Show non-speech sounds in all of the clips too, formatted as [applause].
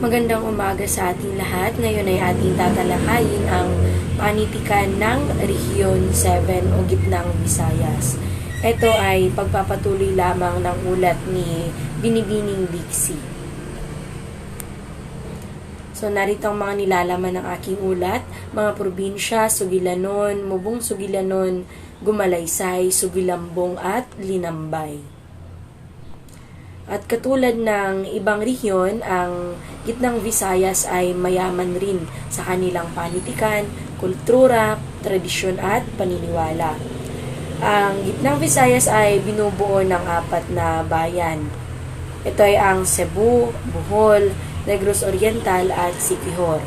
Magandang umaga sa ating lahat. Ngayon ay ating tatalakayin ang panitikan ng Rehiyon 7 o Gitnang Visayas. Ito ay pagpapatuloy lamang ng ulat ni Binibining Dixie. So narito ang mga nilalaman ng aking ulat, mga probinsya, Sugilanon, Mubong Sugilanon, Gumalaysay, Sugilambong at Linambay. At katulad ng ibang rehiyon, ang gitnang Visayas ay mayaman rin sa kanilang panitikan, kultura, tradisyon at paniniwala. Ang gitnang Visayas ay binubuo ng apat na bayan. Ito ay ang Cebu, Bohol, Negros Oriental at Siquijor.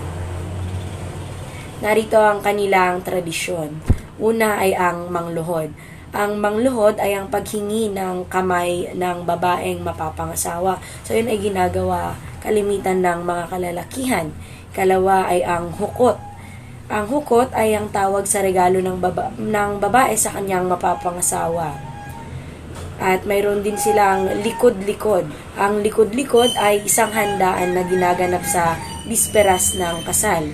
Narito ang kanilang tradisyon. Una ay ang mangluhod. Ang mangluhod ay ang paghingi ng kamay ng babaeng mapapangasawa. So, yun ay ginagawa kalimitan ng mga kalalakihan. Kalawa ay ang hukot. Ang hukot ay ang tawag sa regalo ng, baba, ng babae sa kanyang mapapangasawa. At mayroon din silang likod-likod. Ang likod-likod ay isang handaan na ginaganap sa bisperas ng kasal.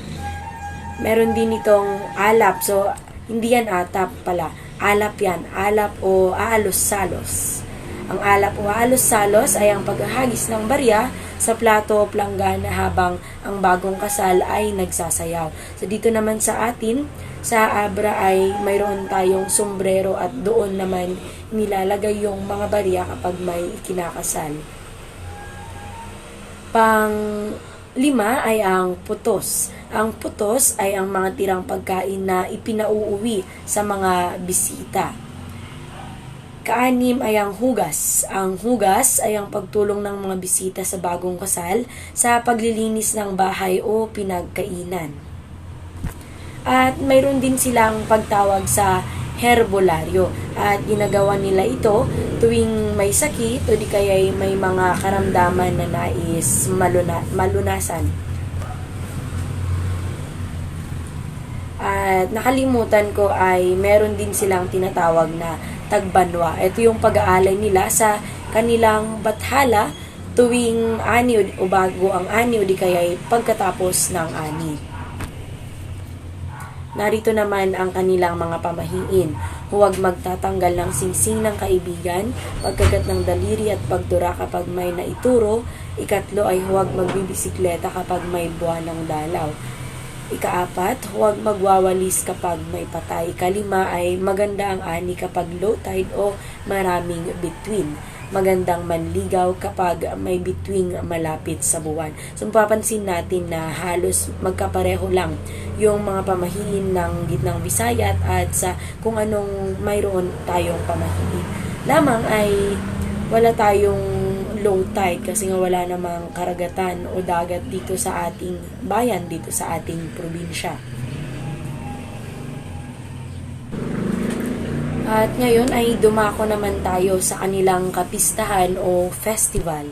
Meron din itong alap. So, hindi yan atap pala alap yan, alap o aalos-salos. Ang alap o aalos-salos ay ang paghahagis ng barya sa plato o planggana habang ang bagong kasal ay nagsasayaw. So dito naman sa atin, sa Abra ay mayroon tayong sombrero at doon naman nilalagay yung mga barya kapag may kinakasal. Pang lima ay ang putos. Ang putos ay ang mga tirang pagkain na ipinauuwi sa mga bisita. Kaanim ay ang hugas. Ang hugas ay ang pagtulong ng mga bisita sa bagong kasal sa paglilinis ng bahay o pinagkainan. At mayroon din silang pagtawag sa herbolaryo. At ginagawa nila ito tuwing may sakit o di kaya may mga karamdaman na nais maluna, malunasan. At nakalimutan ko ay meron din silang tinatawag na tagbanwa. Ito yung pag-aalay nila sa kanilang bathala tuwing ani o bago ang ani o di kaya pagkatapos ng ani. Narito naman ang kanilang mga pamahiin. Huwag magtatanggal ng singsing ng kaibigan, pagkagat ng daliri at pagdura kapag may naituro. Ikatlo ay huwag magbibisikleta kapag may buwan ng dalaw. Ikaapat, huwag magwawalis kapag may patay. Ikalima ay maganda ang ani kapag low tide o maraming between. Magandang manligaw kapag may between malapit sa buwan. So, mapapansin natin na halos magkapareho lang yung mga pamahiin ng gitnang Visayat at sa kung anong mayroon tayong pamahiin. Lamang ay wala tayong low tide kasi nga wala namang karagatan o dagat dito sa ating bayan, dito sa ating probinsya. At ngayon ay dumako naman tayo sa kanilang kapistahan o festival.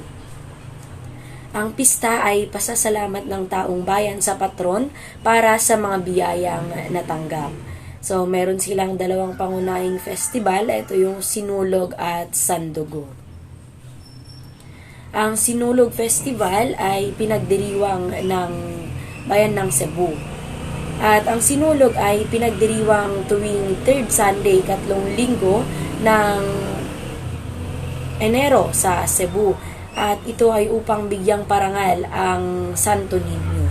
Ang pista ay pasasalamat ng taong bayan sa patron para sa mga biyayang natanggap. So, meron silang dalawang pangunahing festival. Ito yung Sinulog at Sandugo. Ang Sinulog Festival ay pinagdiriwang ng bayan ng Cebu. At ang Sinulog ay pinagdiriwang tuwing third Sunday, katlong linggo ng Enero sa Cebu. At ito ay upang bigyang parangal ang Santo Niño.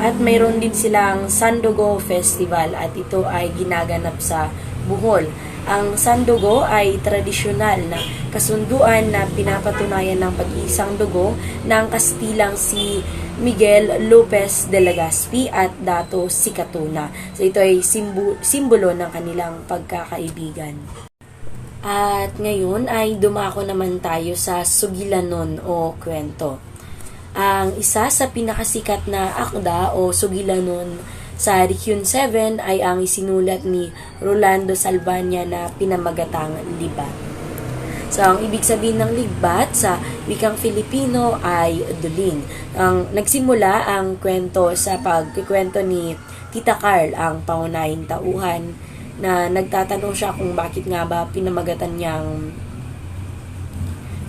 At mayroon din silang Sandogo Festival at ito ay ginaganap sa Bohol. Ang Sandogo ay tradisyonal na kasunduan na pinapatunayan ng pag-iisang dugo ng Kastilang si Miguel Lopez de Legazpi at Dato Sikatuna. So ito ay simbu- simbolo ng kanilang pagkakaibigan. At ngayon ay dumako naman tayo sa Sugilanon o kwento. Ang isa sa pinakasikat na akda o Sugilanon sa Region 7 ay ang isinulat ni Rolando Salvania na pinamagatang libat. So, ang ibig sabihin ng ligbat sa wikang Filipino ay dulin. Ang nagsimula ang kwento sa pagkikwento ni Tita Carl, ang pangunahing tauhan, na nagtatanong siya kung bakit nga ba pinamagatan niyang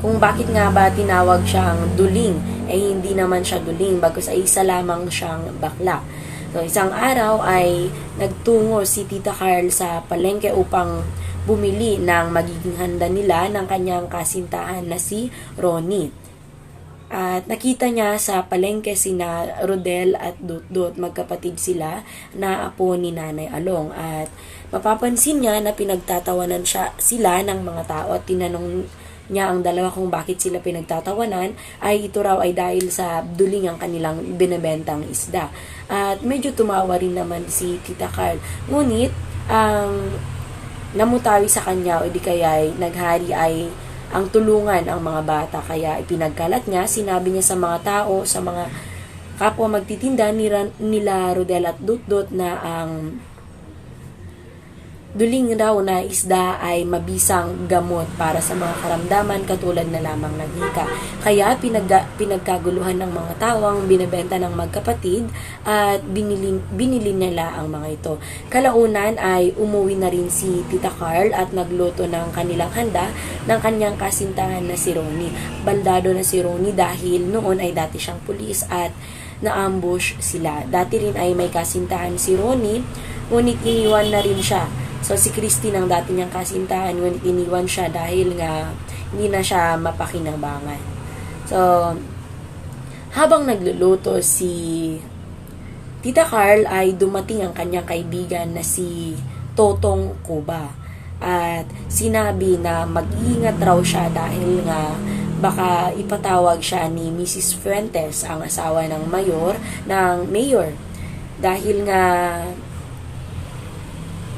kung bakit nga ba tinawag siyang duling, eh hindi naman siya duling, bagkus ay isa lamang siyang bakla. So, isang araw ay nagtungo si Tita Carl sa palengke upang bumili ng magiging handa nila ng kanyang kasintahan na si Ronnie. At nakita niya sa palengke sina Rodel at Dutdut, magkapatid sila na apo ni Nanay Along. At mapapansin niya na pinagtatawanan siya, sila ng mga tao at tinanong niya ang dalawa kung bakit sila pinagtatawanan ay ito raw ay dahil sa duling ang kanilang binebentang isda. At medyo tumawa rin naman si Tita Carl. Ngunit, ang namutawi sa kanya o di kaya ay naghari ay ang tulungan ang mga bata kaya ipinagkalat niya sinabi niya sa mga tao sa mga kapwa magtitinda nila, nila Rodel at Dutdut na ang duling raw na isda ay mabisang gamot para sa mga karamdaman katulad na lamang ng hika. Kaya pinagga, pinagkaguluhan ng mga tawang binebenta ng magkapatid at binili, binili nila ang mga ito. Kalaunan ay umuwi na rin si Tita Carl at nagluto ng kanilang handa ng kanyang kasintahan na si Ronnie. Baldado na si Ronnie dahil noon ay dati siyang pulis at na-ambush sila. Dati rin ay may kasintahan si Ronnie, ngunit iniwan na rin siya So, si Christine ang dati niyang kasintahan, ngunit iniwan siya dahil nga hindi na siya mapakinabangan. So, habang nagluluto si Tita Carl ay dumating ang kanyang kaibigan na si Totong Kuba. At sinabi na mag-iingat raw siya dahil nga baka ipatawag siya ni Mrs. Fuentes, ang asawa ng mayor, ng mayor. Dahil nga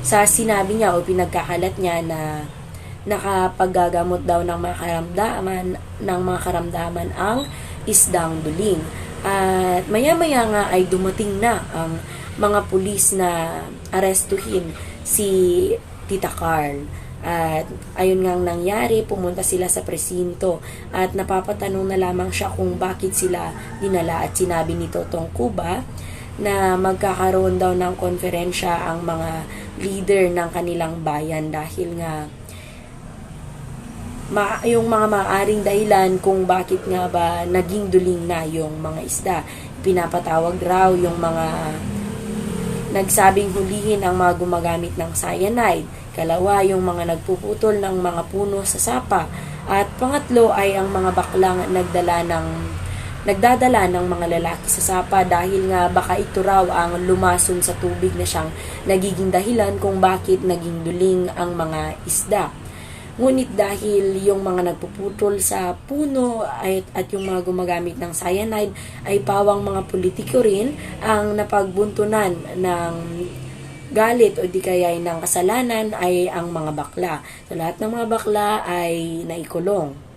sa sinabi niya o pinagkakalat niya na nakapaggagamot daw ng mga karamdaman ng mga karamdaman ang isdang duling. At maya-maya nga ay dumating na ang mga pulis na arestuhin si Tita Carl. At ayun nga nangyari, pumunta sila sa presinto at napapatanong na lamang siya kung bakit sila dinala at sinabi ni Totong Kuba na magkakaroon daw ng konferensya ang mga leader ng kanilang bayan dahil nga ma yung mga maaring dahilan kung bakit nga ba naging duling na yung mga isda. Pinapatawag raw yung mga nagsabing hulihin ang mga gumagamit ng cyanide. Kalawa, yung mga nagpuputol ng mga puno sa sapa. At pangatlo ay ang mga baklang nagdala ng nagdadala ng mga lalaki sa sapa dahil nga baka ito raw ang lumason sa tubig na siyang nagiging dahilan kung bakit naging duling ang mga isda. Ngunit dahil yung mga nagpuputol sa puno at, at yung mga gumagamit ng cyanide ay pawang mga politiko rin ang napagbuntunan ng galit o di kaya ng kasalanan ay ang mga bakla. So lahat ng mga bakla ay naikulong.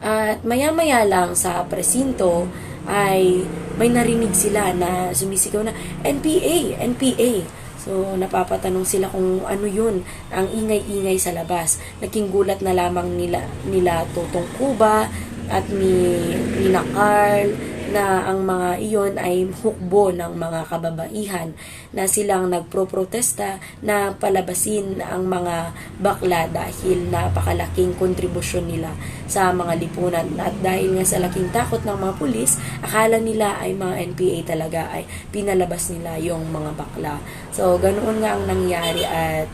At maya-maya lang sa presinto ay may narinig sila na sumisigaw na NPA, NPA. So, napapatanong sila kung ano yun, ang ingay-ingay sa labas. Naging gulat na lamang nila, nila Totong Kuba at ni Nina Carl na ang mga iyon ay hukbo ng mga kababaihan na silang nagpro-protesta na palabasin ang mga bakla dahil napakalaking kontribusyon nila sa mga lipunan. At dahil nga sa laking takot ng mga pulis akala nila ay mga NPA talaga ay pinalabas nila yung mga bakla. So ganoon nga ang nangyari at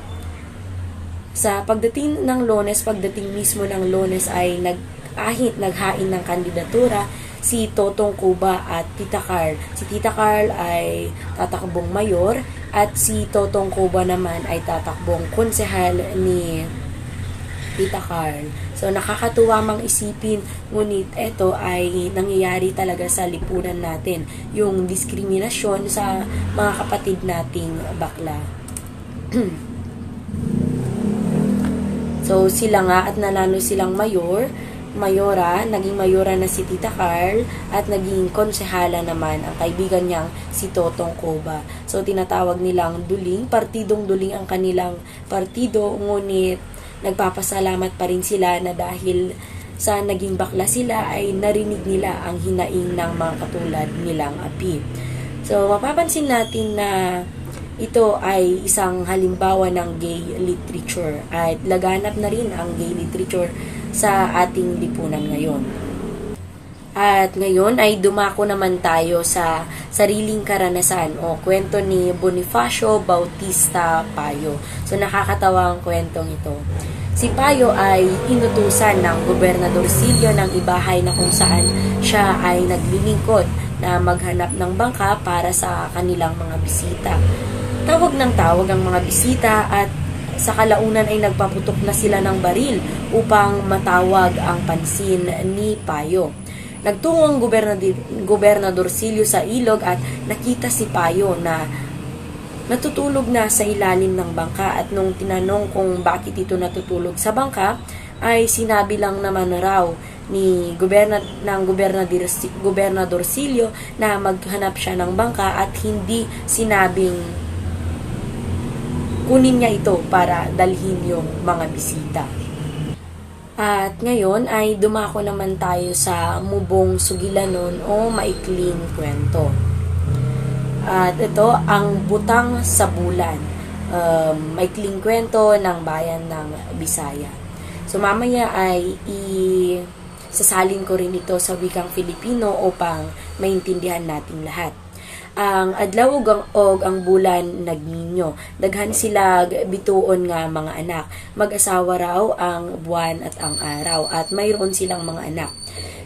sa pagdating ng Lones, pagdating mismo ng Lones ay nag-ahit, naghain ng kandidatura si Totong Kuba at Tita Carl. Si Tita Carl ay tatakbong mayor at si Totong Kuba naman ay tatakbong konsehal ni Tita Carl. So, nakakatuwa mang isipin, ngunit ito ay nangyayari talaga sa lipunan natin. Yung diskriminasyon sa mga kapatid nating bakla. [clears throat] so, sila nga at nanalo silang mayor mayora, naging mayora na si Tita Carl at naging konsehala naman ang kaibigan niyang si Totong Koba. So tinatawag nilang duling, partidong duling ang kanilang partido, ngunit nagpapasalamat pa rin sila na dahil sa naging bakla sila ay narinig nila ang hinaing ng mga katulad nilang api. So mapapansin natin na ito ay isang halimbawa ng gay literature at laganap na rin ang gay literature sa ating lipunan ngayon. At ngayon ay dumako naman tayo sa sariling karanasan o kwento ni Bonifacio Bautista Payo. So nakakatawa ang kwentong ito. Si Payo ay inutusan ng Gobernador Silio ng ibahay na kung saan siya ay naglilingkod na maghanap ng bangka para sa kanilang mga bisita. Tawag ng tawag ang mga bisita at sa kalaunan ay nagpaputok na sila ng baril upang matawag ang pansin ni Payo. Nagtungo ang gobernador, Silio sa ilog at nakita si Payo na natutulog na sa ilalim ng bangka at nung tinanong kung bakit ito natutulog sa bangka ay sinabi lang naman raw ni goberna, ng gobernador, gobernador Silio na maghanap siya ng bangka at hindi sinabing kunin niya ito para dalhin yung mga bisita. At ngayon ay dumako naman tayo sa mubong sugilanon o maikling kwento. At ito ang butang sa bulan. Um, maikling kwento ng bayan ng Bisaya. So mamaya ay i sasalin ko rin ito sa wikang Filipino upang maintindihan nating lahat ang adlaw ug ang og ang bulan nagninyo. Daghan sila bituon nga mga anak. Mag-asawa raw ang buwan at ang araw at mayroon silang mga anak.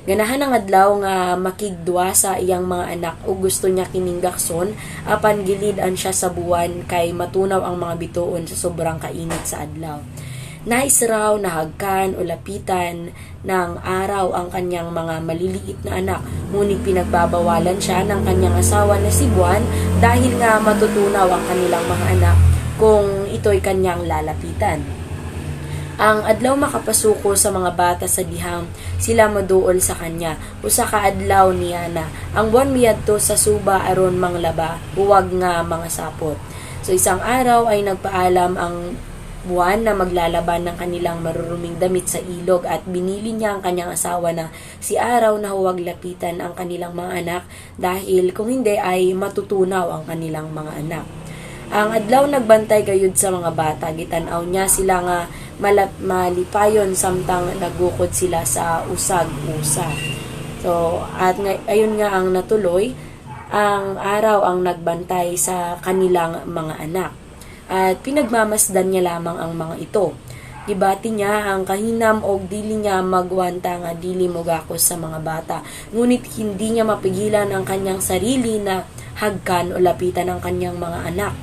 Ganahan ang adlaw nga makigdwa sa iyang mga anak ug gusto niya kininggakson apan gilidan siya sa buwan kay matunaw ang mga bituon sa sobrang kainit sa adlaw. Nais raw na hagkan o lapitan ng araw ang kanyang mga maliliit na anak, ngunit pinagbabawalan siya ng kanyang asawa na si Buwan dahil nga matutunaw ang kanilang mga anak kung ito'y kanyang lalapitan. Ang adlaw makapasuko sa mga bata sa diham, sila maduol sa kanya. Usa ka adlaw niya na ang buwan miyadto sa suba aron manglaba, huwag nga mga sapot. So isang araw ay nagpaalam ang buwan na maglalaban ng kanilang maruruming damit sa ilog at binili niya ang kanyang asawa na si Araw na huwag lapitan ang kanilang mga anak dahil kung hindi ay matutunaw ang kanilang mga anak. Ang adlaw nagbantay gayud sa mga bata, gitanaw niya sila nga malap malipayon samtang nagukod sila sa usag-usa. So, at ngay- ayun nga ang natuloy, ang araw ang nagbantay sa kanilang mga anak at pinagmamasdan niya lamang ang mga ito. Gibati niya ang kahinam o dili niya magwanta nga dili mo gakos sa mga bata. Ngunit hindi niya mapigilan ang kanyang sarili na hagkan o lapitan ang kanyang mga anak.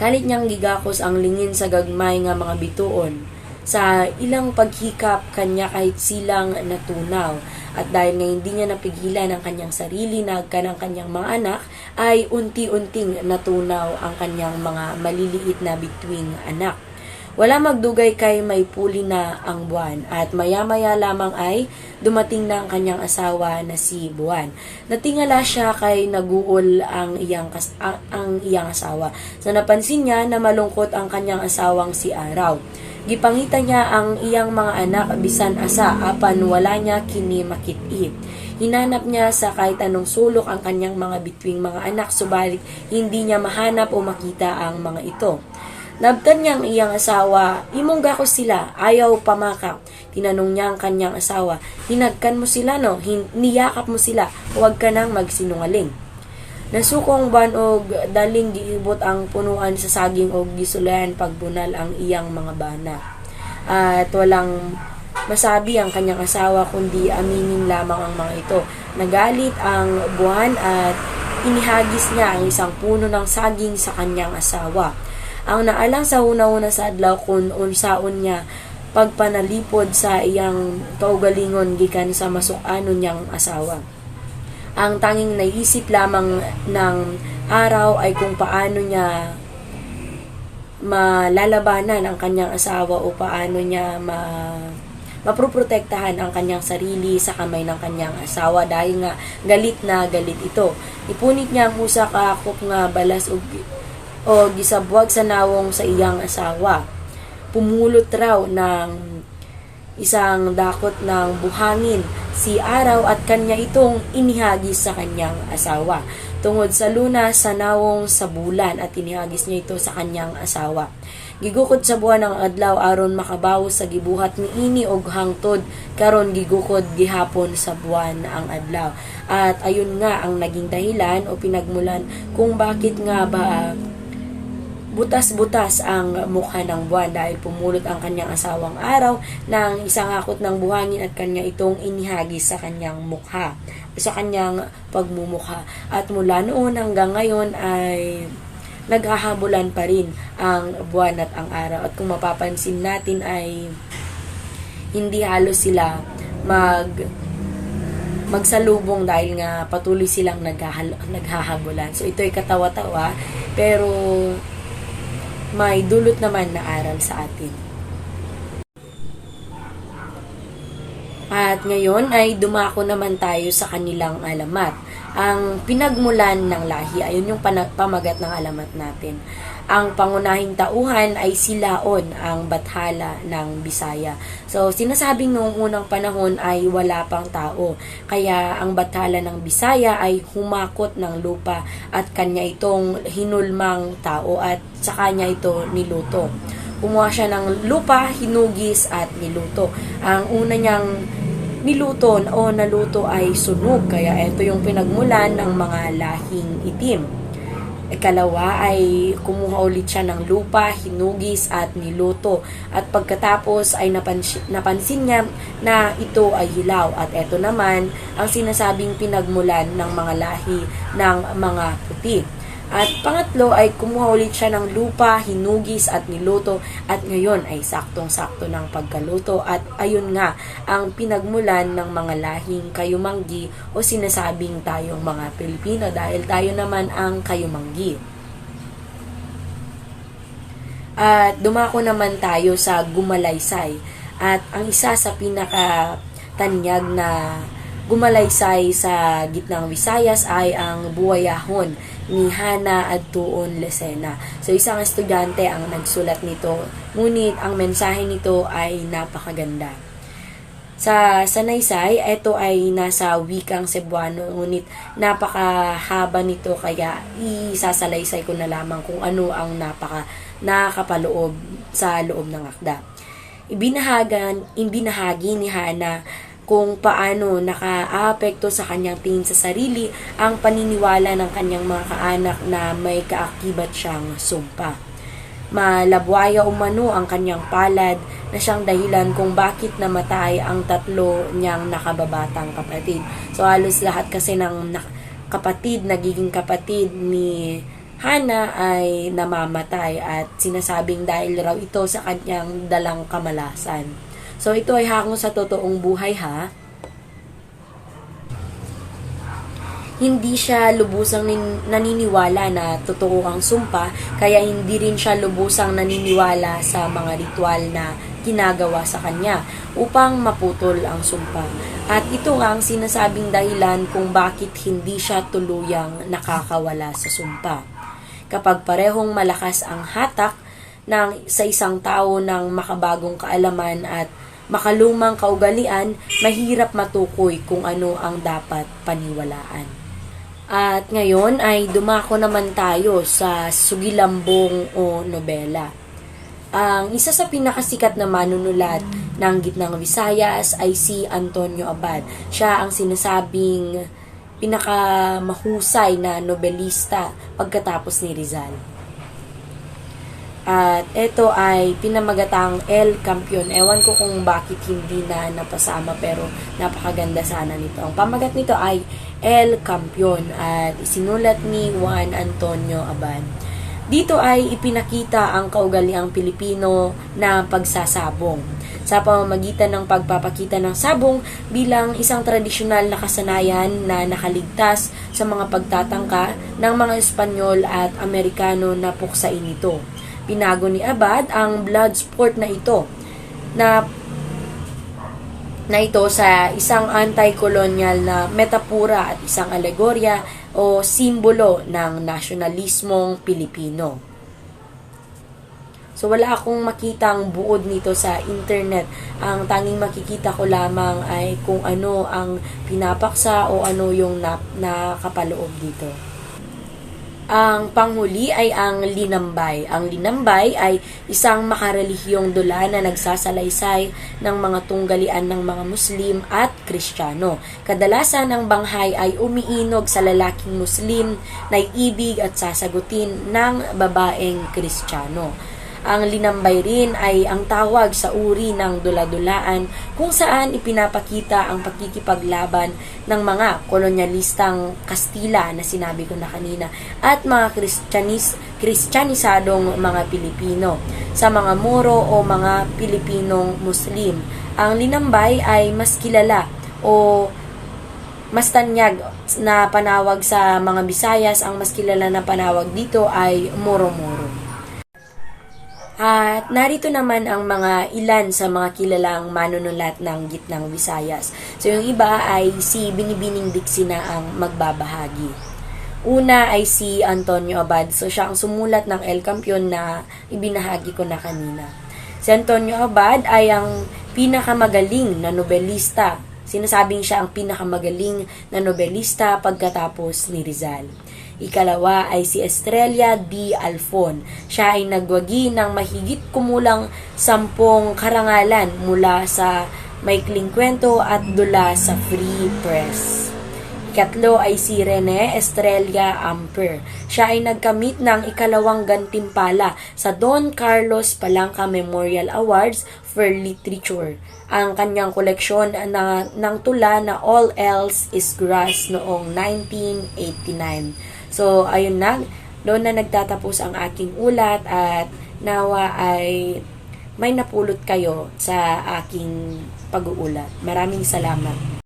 Kalit niyang gigakos ang lingin sa gagmay nga mga bituon. Sa ilang paghikap kanya kahit silang natunaw at dahil nga hindi niya napigilan ang kanyang sarili na ng kanyang mga anak, ay unti-unting natunaw ang kanyang mga maliliit na bituing anak. Wala magdugay kay may puli na ang buwan at maya-maya lamang ay dumating na ang kanyang asawa na si Buwan. Natingala siya kay naguol ang iyang, kas- ang, ang iyang asawa. So napansin niya na malungkot ang kanyang asawang si Araw. Gipangita niya ang iyang mga anak bisan asa apan wala niya kini makit-it. Hinanap niya sa kahit anong sulok ang kanyang mga bituing mga anak subalit hindi niya mahanap o makita ang mga ito. Nabtan niya ang iyang asawa, imong gako sila, ayaw pamakak. Tinanong niya ang kanyang asawa, hinagkan mo sila no, Hin- niyakap mo sila, huwag ka nang magsinungaling. Nasukong ban og daling giibot ang punuan sa saging og gisulayan pagbunal ang iyang mga bana. At walang masabi ang kanyang asawa kundi aminin lamang ang mga ito. Nagalit ang buwan at inihagis niya ang isang puno ng saging sa kanyang asawa. Ang naalang sa una-una sa adlaw kung unsaon niya pagpanalipod sa iyang kaugalingon gikan sa masukano niyang asawa. Ang tanging naisip lamang ng araw ay kung paano niya malalabanan ang kanyang asawa o paano niya ma maproprotektahan ang kanyang sarili sa kamay ng kanyang asawa dahil nga galit na galit ito. Ipunit niya ang usa ka akop nga balas og o gisabwag sa nawong sa iyang asawa. Pumulot raw ng isang dakot ng buhangin si araw at kanya itong inihagis sa kanyang asawa. Tungod sa luna sa nawong sa bulan at inihagis niya ito sa kanyang asawa. Gigukod sa buwan ng adlaw aron makabawo sa gibuhat ni ini og hangtod karon gigukod gihapon sa buwan ang adlaw. At ayun nga ang naging dahilan o pinagmulan kung bakit nga ba butas-butas ang mukha ng buwan dahil pumulot ang kanyang asawang araw ng isang akot ng buhangin at kanya itong inihagis sa kanyang mukha sa kanyang pagmumukha at mula noon hanggang ngayon ay naghahabulan pa rin ang buwan at ang araw at kung mapapansin natin ay hindi halos sila mag magsalubong dahil nga patuloy silang naghahabulan. So ito ay katawa-tawa pero may dulot naman na aral sa atin. At ngayon ay dumako naman tayo sa kanilang alamat. Ang pinagmulan ng lahi, ayun yung pamagat ng alamat natin. Ang pangunahing tauhan ay silaon ang bathala ng Bisaya. So, sinasabing noong unang panahon ay wala pang tao. Kaya ang bathala ng Bisaya ay humakot ng lupa at kanya itong hinulmang tao at sa kanya ito niluto. Kumuha siya ng lupa, hinugis at niluto. Ang una niyang niluto o naluto ay sunog. Kaya ito yung pinagmulan ng mga lahing itim. Ikalawa ay kumuha ulit siya ng lupa, hinugis at niluto. At pagkatapos ay napansin, napansin niya na ito ay hilaw. At ito naman ang sinasabing pinagmulan ng mga lahi ng mga puti. At pangatlo ay kumuha ulit siya ng lupa, hinugis at niluto at ngayon ay saktong-sakto ng pagkaluto. At ayun nga ang pinagmulan ng mga lahing kayumanggi o sinasabing tayong mga Pilipino dahil tayo naman ang kayumanggi. At dumako naman tayo sa Gumalaysay. At ang isa sa pinaka tanyag na gumalaysay sa gitnang Visayas ay ang buwayahon ni Hana Adtuon Lesena. So isang estudyante ang nagsulat nito, ngunit ang mensahe nito ay napakaganda. Sa Sanaysay, ito ay nasa wikang Cebuano, ngunit napakahaba nito kaya isasalaysay ko na lamang kung ano ang napaka nakakapaloob sa loob ng akda. Ibinahagan, ibinahagi ni Hana kung paano nakaapekto sa kanyang tingin sa sarili ang paniniwala ng kanyang mga kaanak na may kaakibat siyang sumpa. Malabwaya umano ang kanyang palad na siyang dahilan kung bakit namatay ang tatlo niyang nakababatang kapatid. So halos lahat kasi ng kapatid, nagiging kapatid ni Hana ay namamatay at sinasabing dahil raw ito sa kanyang dalang kamalasan. So, ito ay hakong sa totoong buhay ha. Hindi siya lubusang nin- naniniwala na totoo ang sumpa, kaya hindi rin siya lubusang naniniwala sa mga ritual na ginagawa sa kanya upang maputol ang sumpa. At ito nga ang sinasabing dahilan kung bakit hindi siya tuluyang nakakawala sa sumpa. Kapag parehong malakas ang hatak ng sa isang tao ng makabagong kaalaman at makalumang kaugalian, mahirap matukoy kung ano ang dapat paniwalaan. At ngayon ay dumako naman tayo sa Sugilambong o Nobela. Ang isa sa pinakasikat na manunulat ng Gitnang Visayas ay si Antonio Abad. Siya ang sinasabing pinakamahusay na nobelista pagkatapos ni Rizal. At ito ay pinamagatang El Campion. Ewan ko kung bakit hindi na napasama pero napakaganda sana nito. Ang pamagat nito ay El Campion at isinulat ni Juan Antonio Abad. Dito ay ipinakita ang kaugaliang Pilipino na pagsasabong sa pamamagitan ng pagpapakita ng sabong bilang isang tradisyonal na kasanayan na nakaligtas sa mga pagtatangka ng mga Espanyol at Amerikano na puksain ito. Pinago ni Abad ang blood sport na ito na na ito sa isang anti-colonial na metapura at isang alegorya o simbolo ng nasyonalismong Pilipino. So wala akong makitang buod nito sa internet. Ang tanging makikita ko lamang ay kung ano ang pinapaksa o ano yung nap- nakapaloob dito. Ang panghuli ay ang linambay. Ang linambay ay isang makarelihiyong dula na nagsasalaysay ng mga tunggalian ng mga Muslim at Kristiyano. Kadalasan ang banghay ay umiinog sa lalaking Muslim na ibig at sasagutin ng babaeng Kristiyano. Ang linambay rin ay ang tawag sa uri ng dula-dulaan kung saan ipinapakita ang pagkikipaglaban ng mga kolonyalistang Kastila na sinabi ko na kanina at mga Kristyanis, Kristiyanisadong mga Pilipino sa mga Moro o mga Pilipinong Muslim. Ang linambay ay mas kilala o mas tanyag na panawag sa mga Bisayas, ang mas kilala na panawag dito ay Moro-Moro. At narito naman ang mga ilan sa mga kilalang manunulat ng gitnang Visayas. So yung iba ay si Binibining Dixie na ang magbabahagi. Una ay si Antonio Abad. So siya ang sumulat ng El Campeon na ibinahagi ko na kanina. Si Antonio Abad ay ang pinakamagaling na nobelista. Sinasabing siya ang pinakamagaling na nobelista pagkatapos ni Rizal. Ikalawa ay si Estrella D. Alfon. Siya ay nagwagi ng mahigit kumulang sampung karangalan mula sa Maikling Kwento at dula sa Free Press. Ikatlo ay si Rene Estrella Amper. Siya ay nagkamit ng ikalawang gantimpala sa Don Carlos Palanca Memorial Awards for Literature. Ang kanyang koleksyon na, ng tula na All Else is Grass noong 1989. So, ayun na. Doon na nagtatapos ang aking ulat at nawa ay may napulot kayo sa aking pag-uulat. Maraming salamat.